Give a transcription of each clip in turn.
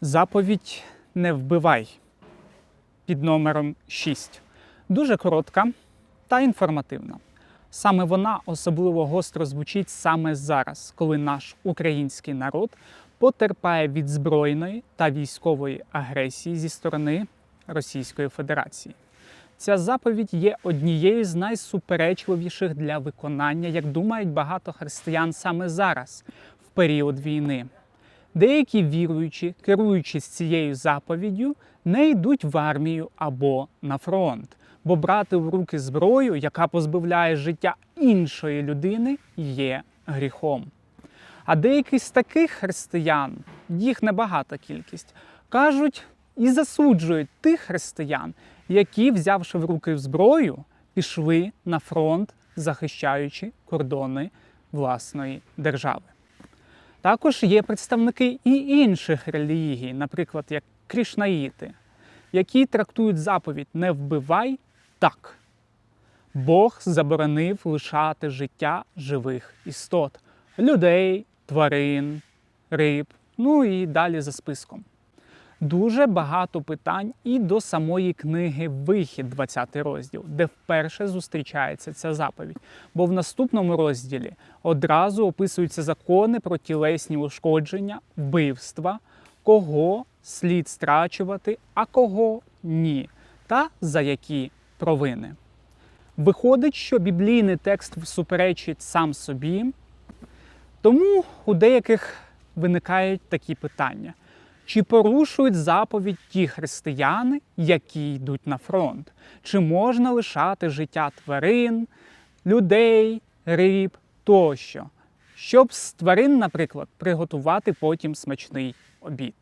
Заповідь не вбивай під номером 6. Дуже коротка та інформативна. Саме вона особливо гостро звучить саме зараз, коли наш український народ потерпає від збройної та військової агресії зі сторони Російської Федерації. Ця заповідь є однією з найсуперечливіших для виконання, як думають багато християн саме зараз, в період війни. Деякі віруючі, керуючись цією заповіддю, не йдуть в армію або на фронт, бо брати в руки зброю, яка позбавляє життя іншої людини, є гріхом. А деякі з таких християн, їх небагата кількість, кажуть і засуджують тих християн, які, взявши в руки зброю, пішли на фронт, захищаючи кордони власної держави. Також є представники і інших релігій, наприклад, як крішнаїти, які трактують заповідь не вбивай так. Бог заборонив лишати життя живих істот людей, тварин, риб, ну і далі за списком. Дуже багато питань і до самої книги Вихід, 20 розділ, де вперше зустрічається ця заповідь. Бо в наступному розділі одразу описуються закони про тілесні ушкодження, вбивства, кого слід страчувати, а кого ні, та за які провини. Виходить, що біблійний текст суперечить сам собі, тому у деяких виникають такі питання. Чи порушують заповідь ті християни, які йдуть на фронт? Чи можна лишати життя тварин, людей, риб тощо, щоб з тварин, наприклад, приготувати потім смачний обід?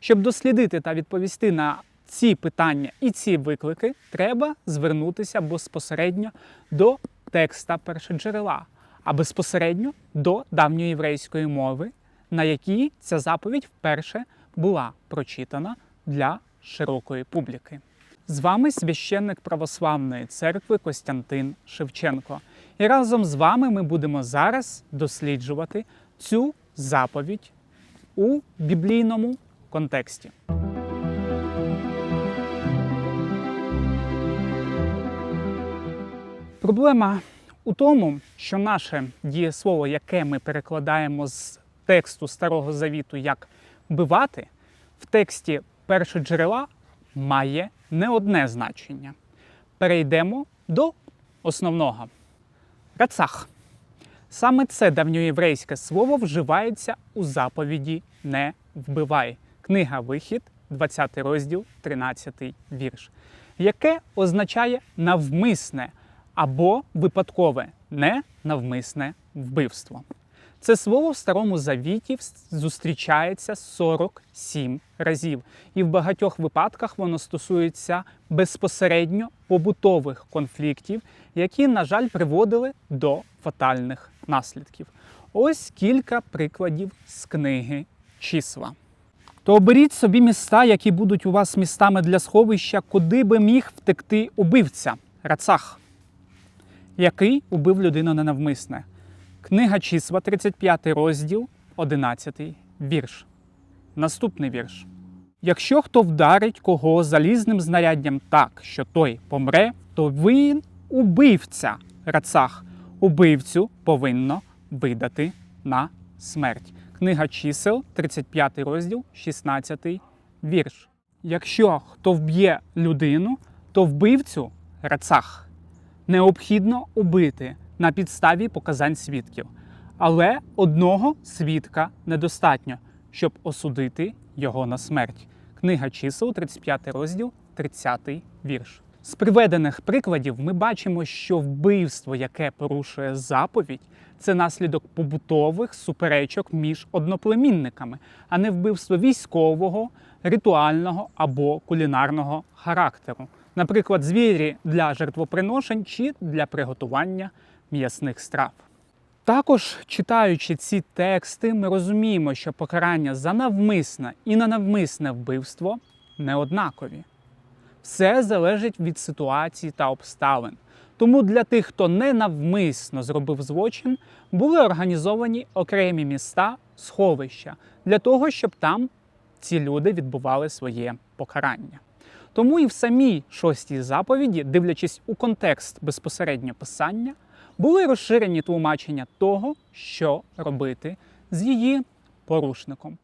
Щоб дослідити та відповісти на ці питання і ці виклики, треба звернутися безпосередньо до текста першоджерела, а безпосередньо до давньоєврейської мови, на якій ця заповідь вперше була прочитана для широкої публіки. З вами священник Православної церкви Костянтин Шевченко. І разом з вами ми будемо зараз досліджувати цю заповідь у біблійному контексті. Проблема у тому, що наше дієслово, яке ми перекладаємо з тексту Старого Завіту як вбивати, в тексті першоджерела має не одне значення. Перейдемо до основного. Рацах. Саме це давньоєврейське слово вживається у заповіді Не вбивай. Книга Вихід, 20 розділ, 13 вірш, яке означає навмисне або випадкове не навмисне вбивство. Це слово в Старому Завіті зустрічається 47 разів, і в багатьох випадках воно стосується безпосередньо побутових конфліктів, які, на жаль, приводили до фатальних наслідків. Ось кілька прикладів з книги числа. То оберіть собі міста, які будуть у вас містами для сховища, куди би міг втекти убивця Рацах, який убив людину ненавмисне. Книга числа, 35 розділ, 11 вірш. Наступний вірш. Якщо хто вдарить кого залізним знаряддям так, що той помре, то він убивця рацах. Убивцю повинно видати на смерть. Книга чисел, 35 розділ, 16 вірш. Якщо хто вб'є людину, то вбивцю рацах необхідно убити на підставі показань свідків. Але одного свідка недостатньо, щоб осудити його на смерть. Книга чисел, 35 розділ, 30 вірш. З приведених прикладів ми бачимо, що вбивство, яке порушує заповідь, це наслідок побутових суперечок між одноплемінниками, а не вбивство військового, ритуального або кулінарного характеру. Наприклад, звірі для жертвоприношень чи для приготування м'ясних страв. Також, читаючи ці тексти, ми розуміємо, що покарання за навмисне і ненавмисне вбивство не однакові. Все залежить від ситуації та обставин. Тому для тих, хто ненавмисно зробив злочин, були організовані окремі міста сховища для того, щоб там ці люди відбували своє покарання. Тому і в самій шостій заповіді, дивлячись у контекст безпосередньо писання, були розширені тлумачення того, що робити з її порушником.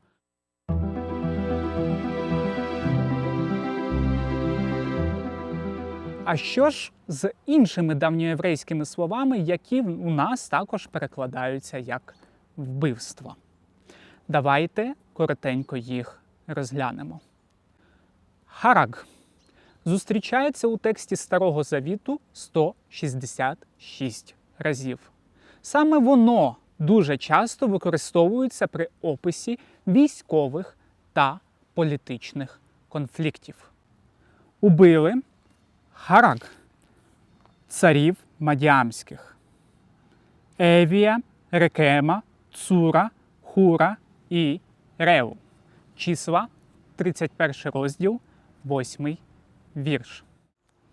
А що ж з іншими давньоєврейськими словами, які у нас також перекладаються як вбивство? Давайте коротенько їх розглянемо. Хараг зустрічається у тексті Старого Завіту 166 разів. Саме воно дуже часто використовується при описі військових та політичних конфліктів. Убили Хараг царів мадіамських Евія, Рекема, Цура, Хура і Реу. Числа 31 розділ, 8 вірш.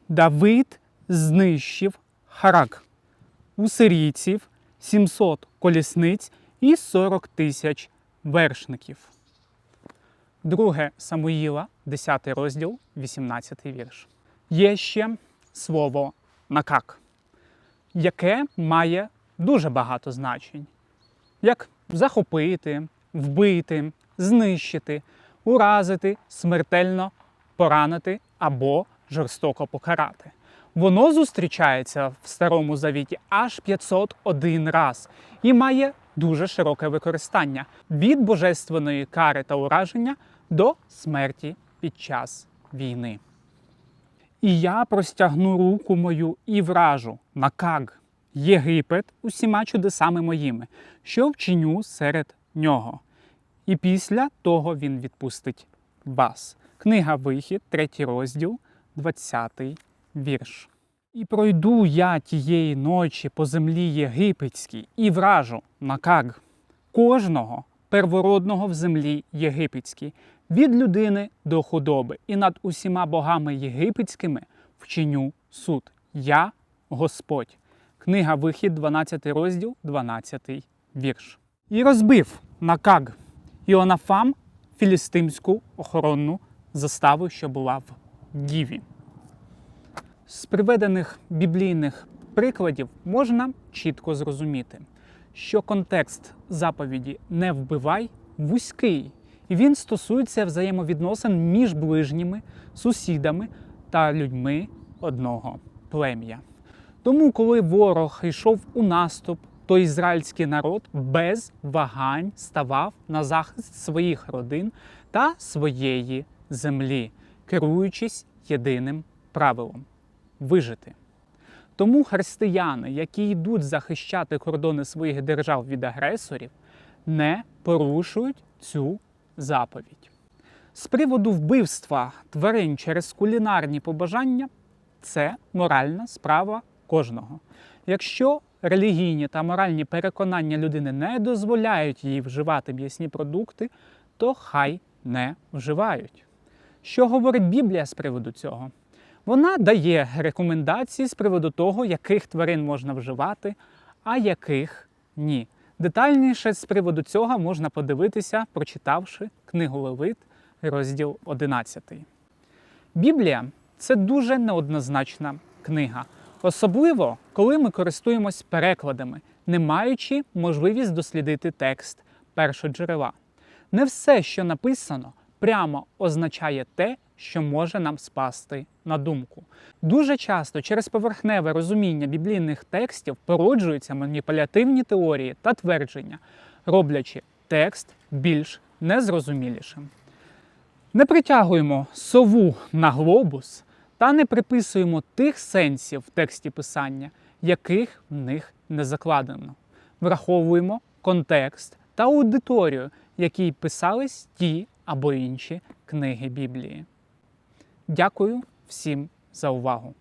Давид знищив Харак у сирійців 700 колісниць і 40 тисяч вершників. Друге Самуїла, 10 розділ, 18 вірш. Є ще слово накак, яке має дуже багато значень, як захопити, вбити, знищити, уразити, смертельно поранити або жорстоко покарати. Воно зустрічається в Старому Завіті аж 501 раз і має дуже широке використання від божественної кари та ураження до смерті під час війни. І я простягну руку мою і вражу на Каг, Єгипет усіма чудесами моїми, що вчиню серед нього. І після того він відпустить вас. Книга Вихід, 3 розділ, 20 вірш. І пройду я тієї ночі по землі єгипетській і вражу на Каг кожного первородного в землі єгипетській, від людини до худоби, і над усіма богами єгипетськими вчиню суд. Я Господь. Книга Вихід, 12 розділ, 12 вірш. І розбив Накаг Іонафам філістимську охоронну заставу, що була в Діві. З приведених біблійних прикладів можна чітко зрозуміти, що контекст заповіді не вбивай вузький, і він стосується взаємовідносин між ближніми, сусідами та людьми одного плем'я. Тому, коли ворог йшов у наступ, то ізраїльський народ без вагань ставав на захист своїх родин та своєї землі, керуючись єдиним правилом вижити. Тому християни, які йдуть захищати кордони своїх держав від агресорів, не порушують цю заповідь. З приводу вбивства тварин через кулінарні побажання це моральна справа кожного. Якщо релігійні та моральні переконання людини не дозволяють їй вживати м'ясні продукти, то хай не вживають. Що говорить Біблія з приводу цього? Вона дає рекомендації з приводу того, яких тварин можна вживати, а яких ні. Детальніше з приводу цього можна подивитися, прочитавши книгу Левит, розділ 11. Біблія це дуже неоднозначна книга, особливо коли ми користуємось перекладами, не маючи можливість дослідити текст першоджерела. Не все, що написано, прямо означає те, що може нам спасти на думку. Дуже часто через поверхневе розуміння біблійних текстів породжуються маніпулятивні теорії та твердження, роблячи текст більш незрозумілішим. Не притягуємо сову на глобус та не приписуємо тих сенсів в тексті писання, яких в них не закладено. Враховуємо контекст та аудиторію, якій писались ті або інші книги Біблії. Дякую всім за увагу!